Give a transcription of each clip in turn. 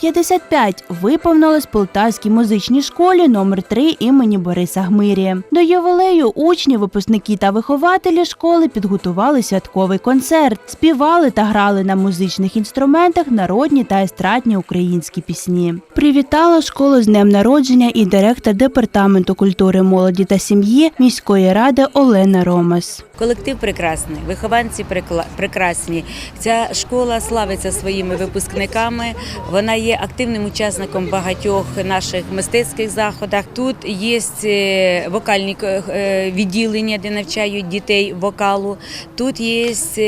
55 виповнилось Полтавській музичній школі номер 3 імені Бориса Гмирі. До ювілею учні, випускники та вихователі школи підготували святковий концерт, співали та грали на музичних інструментах народні та естрадні українські пісні. Привітала школу з днем народження і директор департаменту культури, молоді та сім'ї міської ради Олена Ромас. Колектив прекрасний, вихованці прекрасні. Ця школа славиться своїми випускниками. Вона є активним учасником багатьох наших мистецьких заходах. Тут є е, вокальні е, відділення, де навчають дітей вокалу. Тут є е,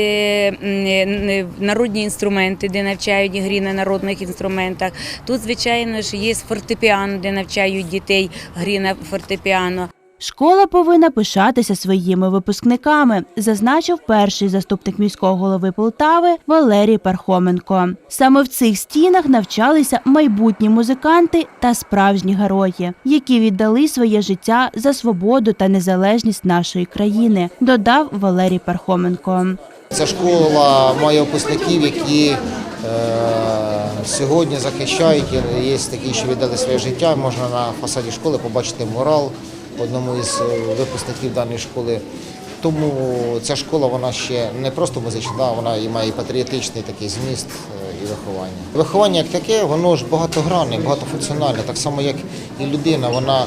е, народні інструменти, де навчають грі на народних інструментах. Тут, звичайно ж, є фортепіано, де навчають дітей грі на фортепіано. Школа повинна пишатися своїми випускниками, зазначив перший заступник міського голови Полтави Валерій Пархоменко. Саме в цих стінах навчалися майбутні музиканти та справжні герої, які віддали своє життя за свободу та незалежність нашої країни, додав Валерій Пархоменко. Ця школа має випускників, які е, сьогодні захищають. Є такі, що віддали своє життя. Можна на фасаді школи побачити мурал одному із е, випускників даної школи. Тому ця школа вона ще не просто музична, вона має і патріотичний такий зміст е, і виховання. Виховання як таке, воно ж багатогранне, багатофункціональне, так само як і людина, вона е,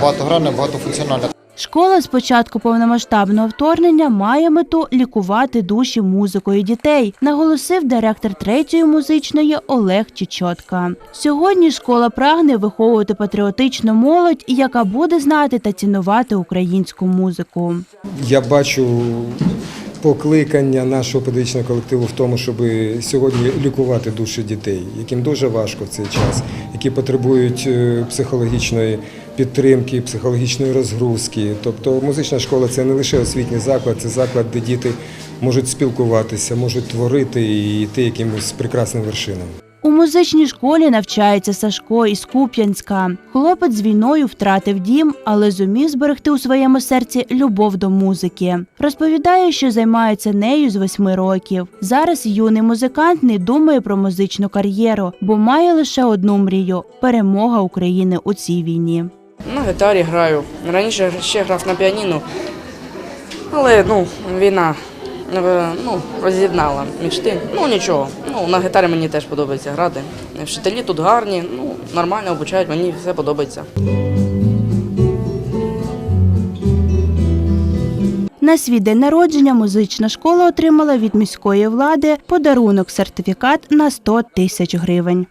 багатогранна, багатофункціональна. Школа з початку повномасштабного вторгнення має мету лікувати душі музикою дітей, наголосив директор третьої музичної Олег Чечотка. Сьогодні школа прагне виховувати патріотичну молодь, яка буде знати та цінувати українську музику. Я бачу покликання нашого педагогічного колективу в тому, щоб сьогодні лікувати душі дітей, яким дуже важко в цей час, які потребують е, психологічної підтримки, психологічної розгрузки. Тобто музична школа це не лише освітній заклад, це заклад, де діти можуть спілкуватися, можуть творити і йти якимось прекрасним вершинам. У музичній школі навчається Сашко із Куп'янська. Хлопець з війною втратив дім, але зумів зберегти у своєму серці любов до музики. Розповідає, що займається нею з восьми років. Зараз юний музикант не думає про музичну кар'єру, бо має лише одну мрію перемога України у цій війні. На гітарі граю. Раніше ще грав на піаніно, але ну, війна ну, роз'єднала мічти. Ну нічого. Ну, на гітарі мені теж подобається грати. Вчителі тут гарні, ну, нормально обучають, мені все подобається. На свій день народження музична школа отримала від міської влади подарунок сертифікат на 100 тисяч гривень.